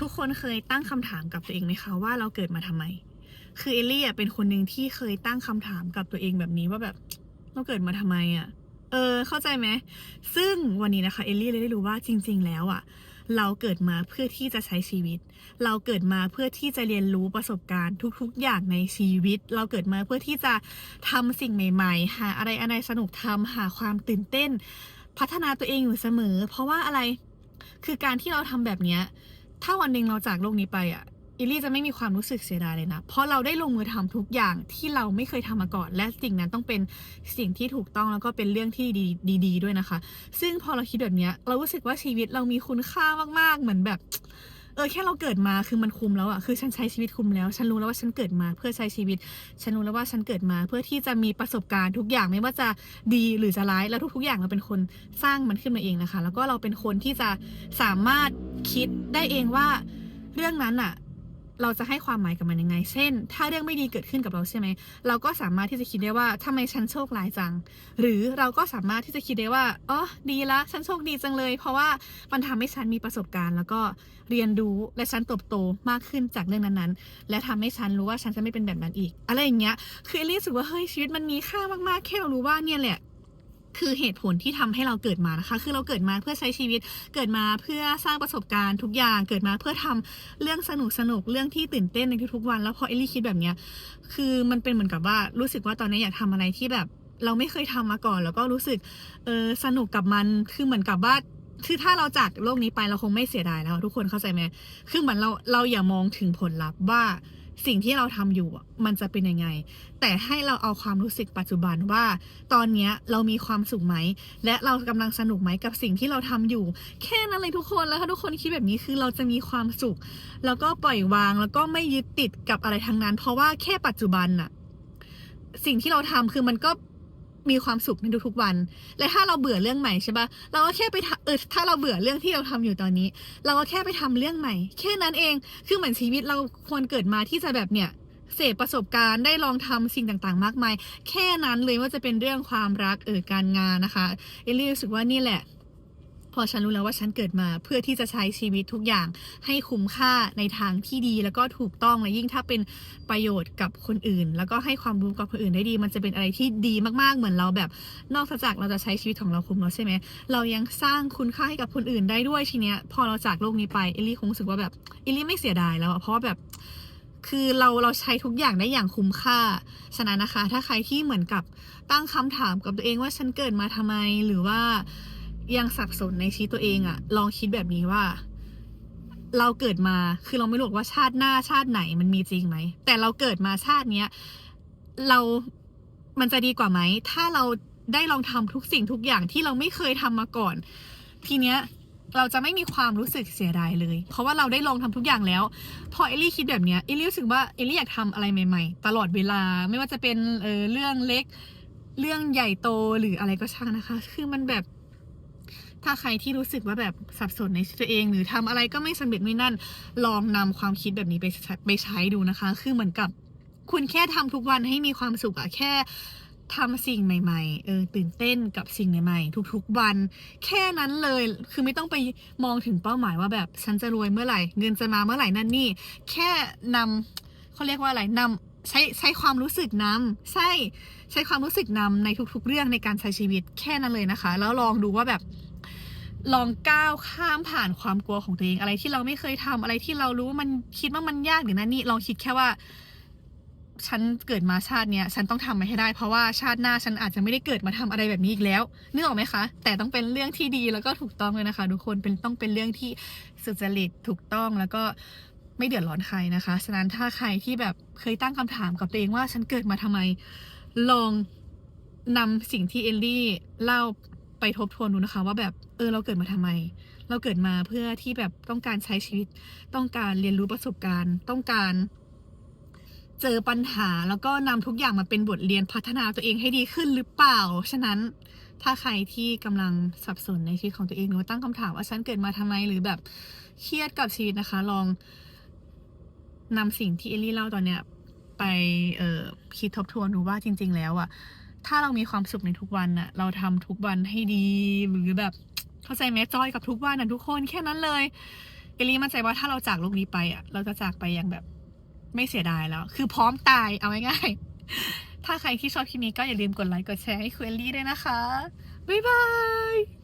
ทุกคนเคยตั้งคำถามกับตัวเองไหมคะว่าเราเกิดมาทำไม คือเอลลี่อะเป็นคนหนึ่งที่เคยตั้งคำถามกับตัวเองแบบนี้ว่าแบบเราเกิดมาทำไมอะเออ เข้าใจไหม ซึ่งวันนี้นะคะเอลลี่เลยได้รู้ว่าจริง ๆ แล้วอะเราเกิดมาเพื่อที่จะใช้ชีวิต เราเกิดมาเพื่อที่จะเรียนรู้ประสบการณ์ทุก ๆ อย่างในชีวิต เราเกิดมาเพื่อที่จะทำสิ่งใหม่ ๆ หาอะไรอะไรสนุกทำหาความตื่นเต้น พัฒนาตัวเองอยู่เสมอ เพราะว่าอะไร คือการที่เราทำแบบเนี้ย ถ้าวันหนึ่งเราจากโลกนี้ไปอะอิลลี่จะไม่มีความรู้สึกเสียดายเลยนะ เพราะเราได้ลงมือทำทุกอย่างที่เราไม่เคยทำมาก่อน และสิ่งนั้นต้องเป็นสิ่งที่ถูกต้องแล้วก็เป็นเรื่องที่ดีดีๆด้วยนะคะ ซึ่งพอเราคิดแบบเนี้ยเรารู้สึกว่าชีวิตเรามีคุณค่ามาก ๆ เหมือนแบบ เออแค่เราเกิดมาคือมันคุ้มแล้วอะคือฉันใช้ชีวิตคุ้มแล้ว ฉันรู้แล้วว่าฉันเกิดมาเพื่อใช้ชีวิต ฉันรู้แล้วว่าฉันเกิดมาเพื่อที่จะมีประสบการณ์ทุกอย่างไม่ว่าจะดีหรือจะร้ายแล้วทุกๆอย่างเราเป็นคนสร้างมันขึ้นมาเองนะคะ แล้วก็เราเป็นคนที่จะสามารถ คิดได้เองว่าเรื่องนั้นอะเราจะให้ความหมายกับมันยังไง เช่น ถ้าเรื่องไม่ดีเกิดขึ้นกับเราใช่ไหม เราก็สามารถที่จะคิดได้ว่าทำไมฉันโชคร้ายจัง หรือเราก็สามารถที่จะคิดได้ว่า อ๋อ ดีละ ฉันโชคดีจังเลย เพราะว่ามันทำให้ฉันมีประสบการณ์ แล้วก็เรียนรู้และฉันเติบโตมากขึ้นจากเรื่องนั้นๆ และทำให้ฉันรู้ว่าฉันจะไม่เป็นแบบนั้นอีก อะไรอย่างเงี้ย คือเอลลี่รู้สึกว่าเฮ้ยชีวิตมันมีค่ามากๆ แค่เรารู้ว่าเนี่ยแหละ คือเหตุผลที่ทำให้เราเกิดมานะคะ คือเราเกิดมาเพื่อใช้ชีวิต เกิดมาเพื่อสร้างประสบการณ์ทุกอย่าง เกิดมาเพื่อทำเรื่องสนุกสนุกเรื่องที่ตื่นเต้นในทุกๆวัน แล้วพอเอลลี่คิดแบบเนี้ย คือมันเป็นเหมือนกับว่ารู้สึกว่าตอนนี้อยากทำอะไรที่แบบเราไม่เคยทำมาก่อน แล้วก็รู้สึกเออสนุกกับมัน คือเหมือนกับว่า คือถ้าเราจากโลกนี้ไปเราคงไม่เสียดายแล้ว ทุกคนเข้าใจไหมคือเหมือนเราเราอย่ามองถึงผลลัพธ์ว่าสิ่งที่เราทำอยู่มันจะเป็นยังไง แต่ให้เราเอาความรู้สึกปัจจุบันว่า ตอนเนี้ยเรามีความสุขไหม และเรากำลังสนุกไหมกับสิ่งที่เราทำอยู่ แค่นั้นเลยทุกคนแล้วถ้าทุกคนคิดแบบนี้คือเราจะมีความสุข แล้วก็ปล่อยวางแล้วก็ไม่ยึดติดกับอะไรทั้งนั้น เพราะว่าแค่ปัจจุบันน่ะ สิ่งที่เราทำคือมันก็ มีความสุขในทุกๆวัน และถ้าเราเบื่อเรื่องใหม่ใช่ปะเราก็แค่ไปเออถ้าเราเบื่อเรื่องที่เราทำอยู่ตอนนี้ เราก็แค่ไปทำเรื่องใหม่ แค่นั้นเองคือเหมือนชีวิตเราควรเกิดมาที่จะแบบเนี่ยเสพประสบการณ์ได้ลองทำสิ่งต่างๆ มากมาย แค่นั้นเลยว่าจะเป็นเรื่องความรักเออการงานนะคะเอลลี่รู้สึกว่านี่แหละ พอฉันรู้แล้วว่าฉันเกิดมาเพื่อที่จะใช้ชีวิตทุกอย่างให้คุ้มค่าในทางที่ดี แล้วก็ถูกต้องและยิ่งถ้าเป็นประโยชน์กับคนอื่น แล้วก็ให้ความรู้กับคนอื่นได้ดี มันจะเป็นอะไรที่ดีมากๆเหมือนเราแบบ นอกจากเราจะใช้ชีวิตของเราคุ้มแล้วใช่ไหมเรายังสร้างคุณค่าให้กับคนอื่นได้ด้วยทีเนี้ย พอเราจากโลกนี้ไปเอลลี่คงรู้สึกว่าแบบเอลลี่ไม่เสียดายแล้วเพราะว่าแบบคือเราเราใช้ทุกอย่างได้อย่างคุ้มค่า ฉะนั้นนะคะ ถ้าใครที่เหมือนกับตั้งคำถามกับตัวเองว่าฉันเกิดมาทำไมหรือว่า ยังสับสนในชีวิตตัวเองอะลองคิดแบบนี้ว่า เราเกิดมาคือเราไม่รู้ว่าชาติหน้าชาติไหนมันมีจริงไหม แต่เราเกิดมาชาติเนี้ยเรา มันจะดีกว่าไหม ถ้าเราได้ลองทำทุกสิ่งทุกอย่างที่เราไม่เคยทำมาก่อน ทีเนี้ยเราจะไม่มีความรู้สึกเสียดายเลย เพราะว่าเราได้ลองทำทุกอย่างแล้ว พอเอลลี่คิดแบบเนี้ยเอลลี่รู้สึกว่าเอลลี่อยากทำอะไรใหม่ ๆ ตลอดเวลาไม่ว่าจะเป็นเออเรื่องเล็ก เรื่องใหญ่โตหรืออะไรก็ช่างนะคะ คือมันแบบ ถ้าใครที่รู้สึกว่าแบบสับสนในตัวเอง หรือทำอะไรก็ไม่สำเร็จไม่นั่น ลองนำความคิดแบบนี้ไปใช้ไปใช้ดูนะคะ คือเหมือนกับคุณแค่ทำทุกวันให้มีความสุขอะแค่ทำสิ่งใหม่ๆ เออตื่นเต้นกับสิ่งใหม่ๆ ทุกๆวัน แค่นั้นเลย คือไม่ต้องไปมองถึงเป้าหมายว่าแบบฉันจะรวยเมื่อไหร่ เงินจะมาเมื่อไหร่นั่นนี่ แค่นำเขาเรียกว่าอะไรนำ ใช้ใช้ความรู้สึกนำใช่ใช้ความรู้สึกนำในทุก ๆ เรื่องในการใช้ชีวิตแค่นั้นเลยนะคะ แล้วลองดูว่าแบบลองก้าวข้ามผ่านความกลัวของตัวเอง อะไรที่เราไม่เคยทำอะไรที่เรารู้ว่ามันคิดว่ามันยากหรือนั่นนี่ลองคิดแค่ว่า ฉันเกิดมาชาติเนี้ยฉันต้องทำมันให้ได้ เพราะว่าชาติหน้าฉันอาจจะไม่ได้เกิดมาทำอะไรแบบนี้อีกแล้วนึกออกไหมคะ แต่ต้องเป็นเรื่องที่ดีแล้วก็ถูกต้องเลยนะคะ ทุกคนเป็นต้องเป็นเรื่องที่สุจริตถูกต้องแล้วก็ ไม่เดือดร้อนใครนะคะ ฉะนั้นถ้าใครที่แบบเคยตั้งคำถามกับตัวเองว่าฉันเกิดมาทำไม ลองนำสิ่งที่เอลลี่เล่าไปทบทวนดูนะคะ ว่าแบบเออเราเกิดมาทำไม เราเกิดมาเพื่อที่แบบต้องการใช้ชีวิต ต้องการเรียนรู้ประสบการณ์ ต้องการเจอปัญหาแล้วก็นำทุกอย่างมาเป็นบทเรียนพัฒนาตัวเองให้ดีขึ้นหรือเปล่า ฉะนั้นถ้าใครที่กำลังสับสนในชีวิตของตัวเองหรือว่าตั้งคำถามว่าฉันเกิดมาทำไมหรือแบบเครียดกับชีวิตนะคะ ลอง นำสิ่งที่เอลลี่เล่าตอนเนี้ยไปเอ่อคิดทบทวนดูว่าจริง ๆ แล้วอะถ้าเรามีความสุขในทุกวันอะเราทำทุกวันให้ดีหรือแบบเข้าใจไหมจอยกับทุกวันอะทุกคนแค่นั้นเลยเอลลี่มั่นใจว่าถ้าเราจากโลกนี้ไปอะเราจะจากไปอย่างแบบไม่เสียดายแล้ว คือพร้อมตายเอาง่ายๆถ้าใครที่ชอบคลิปนี้ก็อย่าลืมกดไลค์กดแชร์ให้คุณเอลลี่ด้วยนะคะบ๊ายบาย